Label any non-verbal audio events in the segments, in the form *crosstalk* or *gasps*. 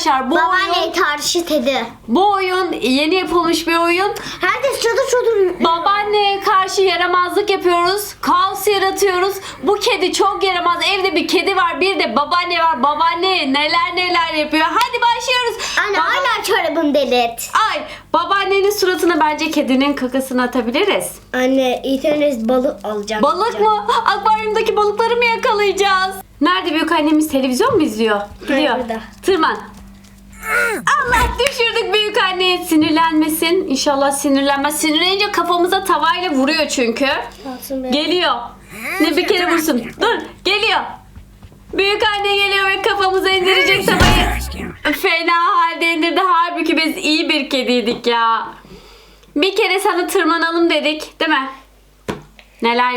Arkadaşlar bu Babaanne oyun, tarışı dedi. bu oyun yeni yapılmış bir oyun. Herkes çadır çadır. Babaanneye karşı yaramazlık yapıyoruz. Kaos yaratıyoruz. Bu kedi çok yaramaz. Evde bir kedi var. Bir de babaanne var. Babaanne neler neler yapıyor. Hadi başlıyoruz. Anne Baba- hala çorabını delirt. Ay babaannenin suratına bence kedinin kakasını atabiliriz. Anne önce balık alacağım. Balık mı? Akvaryumdaki balıkları mı yakalayacağız? Nerede büyük annemiz televizyon mu izliyor? Gidiyor. burada. Tırman. Allah düşürdük büyük anne. Sinirlenmesin. İnşallah sinirlenmez. Sinirlenince kafamıza tavayla vuruyor çünkü. Geliyor. Ne bir kere vursun. Dur geliyor. Büyük anne geliyor ve kafamıza indirecek tavayı. Fena halde indirdi. Halbuki biz iyi bir kediydik ya. Bir kere sana tırmanalım dedik değil mi? Neler?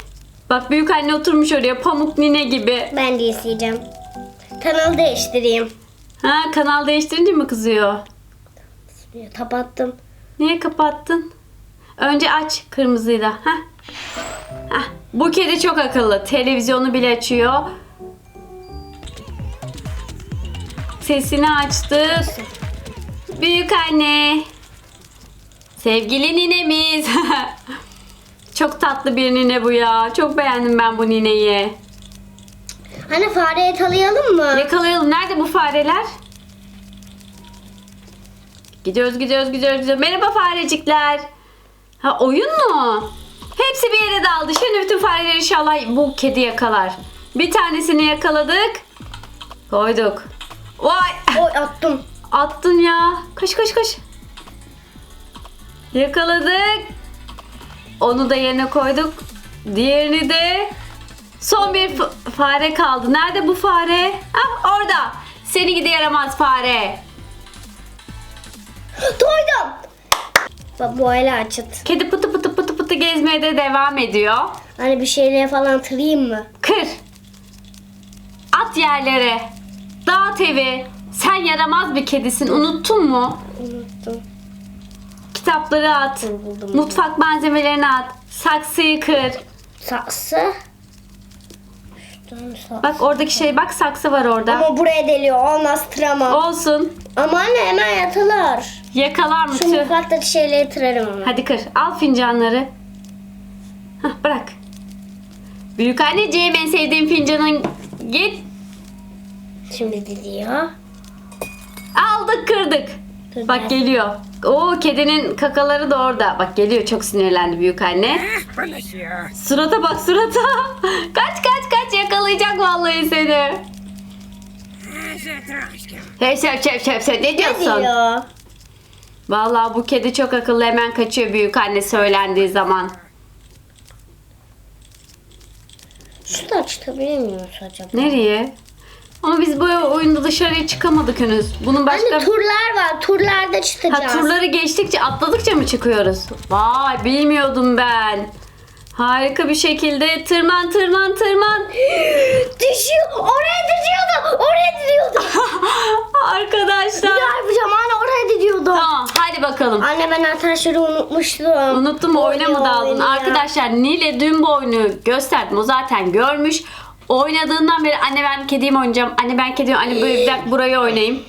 Bak büyük anne oturmuş oraya pamuk nine gibi. Ben de isteyeceğim. Kanalı değiştireyim. Ha kanal değiştirince mi kızıyor? Kapattım. Niye kapattın? Önce aç kırmızıyla. Heh. Heh. Bu kedi çok akıllı. Televizyonu bile açıyor. Sesini açtı. Büyük anne. Sevgili ninemiz. *laughs* çok tatlı bir nine bu ya. Çok beğendim ben bu nineyi. Hani fareyi tanıyalım mı? Yakalayalım. Nerede bu fareler? Gidiyoruz, gidiyoruz, gidiyoruz, gidiyoruz. Merhaba farecikler. Ha oyun mu? Hepsi bir yere daldı. Şimdi bütün fareleri inşallah bu kedi yakalar. Bir tanesini yakaladık. Koyduk. Vay! Oy attım. Attın ya. Kaç kaç kaç. Yakaladık. Onu da yerine koyduk. Diğerini de. Son bir fare kaldı. Nerede bu fare? Ah orada. Seni gidi yaramaz fare. Doydum. Bak bu hala açık. Kedi pıtı pıtı pıtı pıtı gezmeye de devam ediyor. Hani bir şeyleri falan tırayım mı? Kır. At yerlere. Dağıt evi. Sen yaramaz bir kedisin. Unuttun mu? Unuttum. Kitapları at. Buldum. Mutfak malzemelerini at. Saksıyı kır. Saksı. Saksı. Bak oradaki şey bak saksı var orada. Ama buraya deliyor. Olmaz tıramam. Olsun. Ama anne hemen yatalar. Yakalar mı Şu tüh? mutfaktaki şeyleri tırarım onu. Hadi kır. Al fincanları. Hah bırak. Büyük anneciğim en sevdiğim fincanın git. Şimdi diziyor. Aldık kırdık. Dur Bak ben- geliyor. Oo kedinin kakaları da orada. Bak geliyor çok sinirlendi büyük anne. Surata bak surata. Hey şef şef şef şef ne Ne diyorsun? diyor? Vallahi bu kedi çok akıllı hemen kaçıyor büyük anne söylendiği zaman. Şuradan çıkabilir miyiz acaba? Nereye? Ama biz bu oyunda dışarıya çıkamadık henüz. Bunun başka... Anne turlar var. Turlarda ha, çıkacağız. turları geçtikçe atladıkça mı çıkıyoruz? Vay bilmiyordum ben. Harika bir şekilde tırman tırman tırman. *gasps* Düşüyor. Oraya düşüyordu. Oraya gidiyordu. *laughs* Arkadaşlar. Bir daha yapacağım. Anne oraya gidiyordu. Tamam hadi bakalım. Anne ben arkadaşları unutmuştum. Unuttun mu oyuna mı daldın? oynuyor. Arkadaşlar Nile dün bu oyunu gösterdim. O zaten görmüş. Oynadığından beri anne ben kediyim oynayacağım. Anne ben kediyim. Anne böyle dakika burayı oynayayım.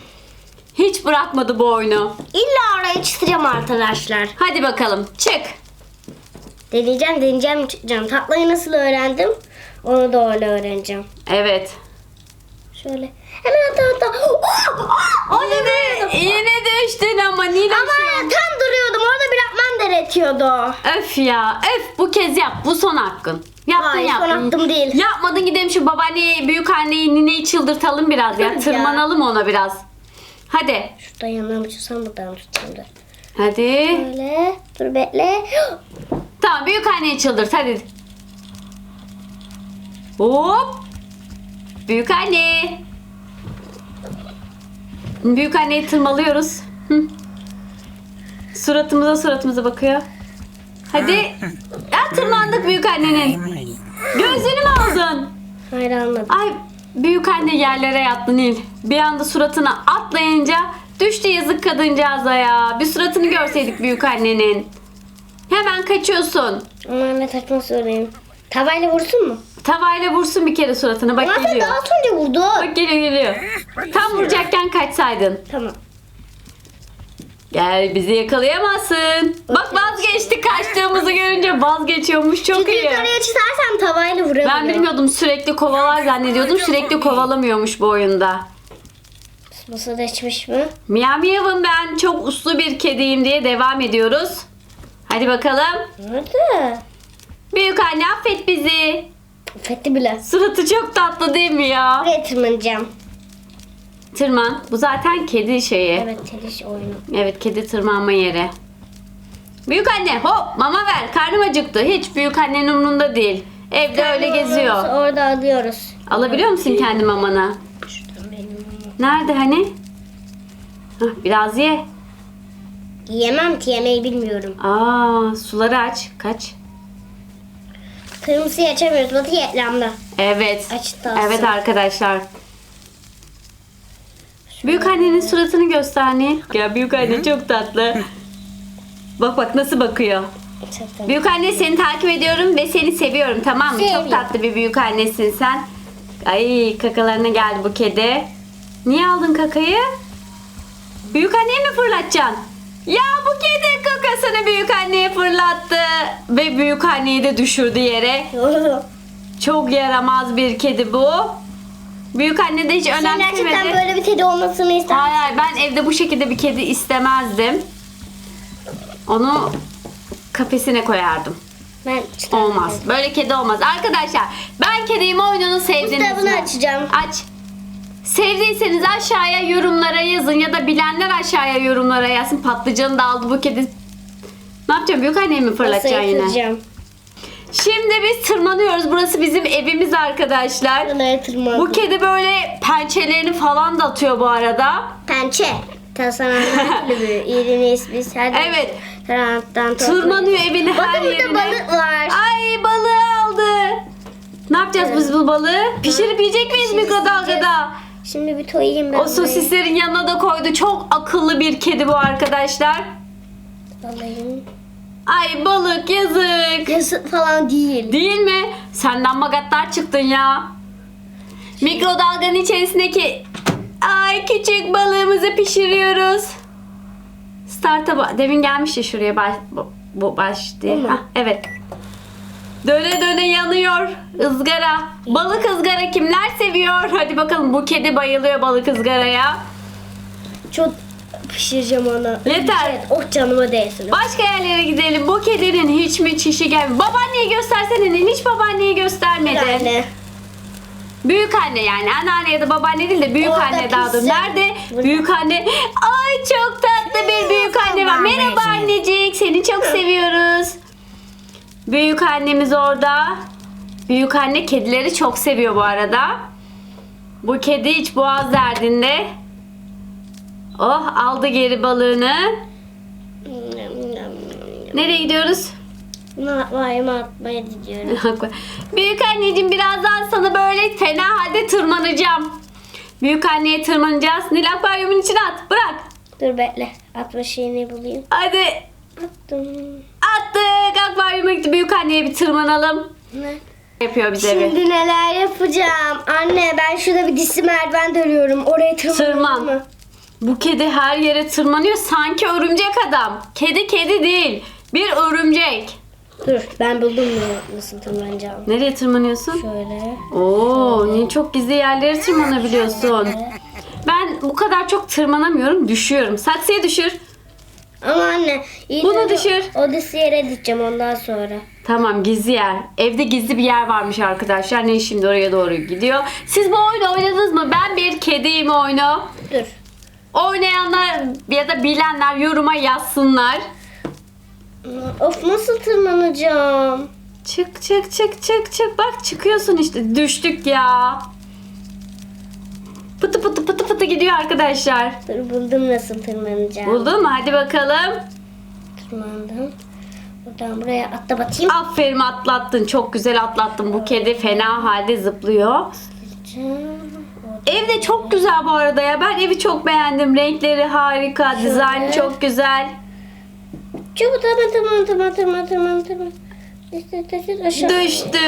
Hiç bırakmadı bu oyunu. İlla oraya çıkacağım arkadaşlar. Hadi bakalım çık. Deneyeceğim deneyeceğim çıkacağım. Taklayı nasıl öğrendim? Onu da öyle öğreneceğim. Evet. Şöyle. Hemen hatta hatta. Oh! Oh! Yine, yine düştün ama Nile. Ama tam duruyordum. Orada bırakmam gerekiyordu. Öf ya öf bu kez yap. Bu son hakkın. Yaptın Hayır son yaptın. hakkım değil. Yapmadın gidelim şu babaanneyi, büyük anneyi, nineyi çıldırtalım biraz ya. Ya. Tırmanalım ona biraz. Hadi. Şuradan yanına tutsam buradan tutayım da. Hadi. Böyle. Dur bekle. Tamam büyük anneyi çıldırt hadi. Hop. Büyük anne. Büyük anneyi tırmalıyoruz. Hı. Suratımıza suratımıza bakıyor. Hadi. Ya tırmandık büyük annenin. Gözünü mü aldın? Hayır almadım. Ay büyük anne yerlere yattı Nil. Bir anda suratına atlayınca düştü yazık kadıncağıza ya. Bir suratını görseydik büyük annenin. Hemen kaçıyorsun. Ama anne saçma söyleyeyim. Tavayla vursun mu? Tavayla vursun bir kere suratına. Bak Ama sen geliyor. daha az önce vurdu. Bak geliyor geliyor. Tam vuracakken kaçsaydın. Tamam. Gel bizi yakalayamazsın. Bak vazgeçti kaçtığımızı görünce vazgeçiyormuş çok Çünkü iyi. yukarıya çıkarsam tavayla vurabiliyor. Ben bilmiyordum sürekli kovalar zannediyordum. Sürekli kovalamıyormuş bu oyunda. Masa da içmiş mi? Miyav miyavım ben çok uslu bir kediyim diye devam ediyoruz. Hadi bakalım. Nerede? Büyük anne affet bizi. Fethi bile. Suratı çok tatlı değil mi ya? Buraya tırmanacağım. Tırman. Bu zaten kedi şeyi. Evet teliş oyunu. Evet kedi tırmanma yeri. Büyük anne hop mama ver karnım acıktı. Hiç büyük annenin umrunda değil. Evde öyle geziyor. Orada alıyoruz. Alabiliyor musun kendi mamanı? Nerede hani? Hah, biraz ye. Yemem ki yemeği bilmiyorum. Aa suları aç. Kaç? Kırmızıyı açamıyoruz. Batı reklamda. Evet. Açtı aslında. Evet arkadaşlar. Büyük annenin suratını göster Nil. Ya büyük anne çok tatlı. Bak bak nasıl bakıyor. Çok Büyük anne seni takip ediyorum ve seni seviyorum tamam mı? Çok Seviyorum. tatlı bir büyük annesin sen. Ay kakalarına geldi bu kedi. Niye aldın kakayı? Büyük anneye mi fırlatacaksın? Ya bu kedi kakasını büyük anneye fırlattı. Ve büyük anneyi de düşürdü yere. Çok yaramaz bir kedi bu. Büyük anne de hiç Sen gerçekten önemsemedi. böyle bir kedi olmasını ister. Hayır hayır ben evde bu şekilde bir kedi istemezdim. Onu kafesine koyardım. Ben. Olmaz. Böyle kedi olmaz. Arkadaşlar ben kediyim oyununu sevdiniz Kitabını mi? açacağım. Aç. Sevdiyseniz aşağıya yorumlara yazın ya da bilenler aşağıya yorumlara yazsın. Patlıcanı da aldı bu kedi. Ne yapacağım? Büyük annemi mi fırlatacaksın yine? Şimdi biz tırmanıyoruz. Burası bizim evimiz arkadaşlar. Tırmandım. Bu kedi böyle pençelerini falan da atıyor bu arada. Pençe. Tasarlanma kulübü. *laughs* İğreniz biz her Evet. Tırmanıyor evin her Bakın yerine. burada balık var. Ay balığı aldı. Ne yapacağız biz bu balığı? Pişirip yiyecek miyiz mikrodalgada? Şimdi bir toyayım ben. O sosislerin yanına da koydu. Çok akıllı bir kedi bu arkadaşlar. Alayım. Ay balık yazık. Yazık falan değil. Değil mi? Senden magatlar çıktın ya. Mikrodalganın içerisindeki ay küçük balığımızı pişiriyoruz. Start'a demin gelmiş ya şuraya baş, bu, bu baş diye. Bu mu? Hah, evet. Döne döne yanıyor ızgara. Balık ızgara kimler seviyor? Hadi bakalım bu kedi bayılıyor balık ızgaraya. Çok pişireceğim onu. Yeter. Evet, oh canıma değsin. Başka yerlere gidelim. Bu kedinin hiç mi çişi gelmiyor? Babaanneyi göstersene. Nil. Hiç babaanneyi göstermedin. Yani. Büyük anne yani anneanne ya da babaanne değil de büyük Orada anne daha doğrusu. Nerede? Burada. Büyük anne. Ay çok tatlı bir büyük anne var. Merhaba annecik. Seni çok seviyoruz. Büyük annemiz orada. Büyük anne kedileri çok seviyor bu arada. Bu kedi hiç boğaz derdinde. Oh aldı geri balığını. Nereye gidiyoruz? Vayıma atmaya gidiyorum. *laughs* Büyük anneciğim birazdan sana böyle fena halde tırmanacağım. Büyük anneye tırmanacağız. Nil akvaryumun içine at. Bırak. Dur bekle. Atma şeyini bulayım. Hadi. Attım. Akvaryuma gitti. Büyük anneye bir tırmanalım. Ne? Yapıyor bize bir. Şimdi neler yapacağım? Anne ben şurada bir dişli merdiven dönüyorum. Oraya Tırman. mı? Bu kedi her yere tırmanıyor. Sanki örümcek adam. Kedi kedi değil. Bir örümcek. Dur ben buldum ne- nasıl tırmanacağım. Nereye tırmanıyorsun? Şöyle. Oo, Nil çok gizli yerlere tırmanabiliyorsun. Ben bu kadar çok tırmanamıyorum. Düşüyorum. Saksıya düşür. Ama anne Bunu düşür. O dişli yere gideceğim ondan sonra. Tamam gizli yer. Evde gizli bir yer varmış arkadaşlar. Ne şimdi oraya doğru gidiyor. Siz bu oyunu oynadınız mı? Ben bir kediyim oyunu. Dur. Oynayanlar ya da bilenler yoruma yazsınlar. Of nasıl tırmanacağım? Çık çık çık çık çık. Bak çıkıyorsun işte. Düştük ya. Pıtı pıtı pıtı pıtı gidiyor arkadaşlar. Dur buldum nasıl tırmanacağım. Buldun mu? Hadi bakalım. Tırmandım. Buradan buraya atla batayım. Aferin atlattın. Çok güzel atlattın. Bu kedi fena halde zıplıyor. Ev de çok güzel bu arada ya. Ben evi çok beğendim. Renkleri harika. Dizaynı çok güzel. Çabuk tırman tırman tırman tırman tırman tırman. Düştü, düştü, aşağı. Düştü.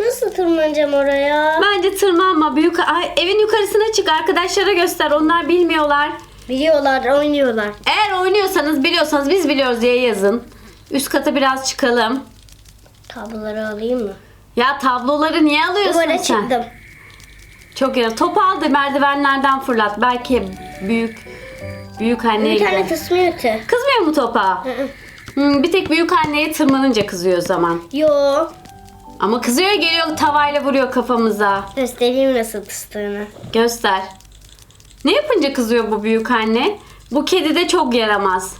Nasıl tırmanacağım oraya? Bence tırmanma. Büyük Ay, evin yukarısına çık. Arkadaşlara göster. Onlar bilmiyorlar. Biliyorlar, oynuyorlar. Eğer oynuyorsanız biliyorsanız biz biliyoruz diye yazın. Üst kata biraz çıkalım. Tabloları alayım mı? Ya tabloları niye alıyorsun Duvara sen? çıktım. Çok iyi. Topu al da merdivenlerden fırlat. Belki büyük büyük anneye Bir tane gider. kısmıyor ki. Kızmıyor mu topa? Hı hı. Hmm, bir tek büyük anneye tırmanınca kızıyor o zaman. Yo. Ama kızıyor geliyor tavayla vuruyor kafamıza. Göstereyim nasıl kıstığını. Göster. Ne yapınca kızıyor bu büyük anne? Bu kedi de çok yaramaz.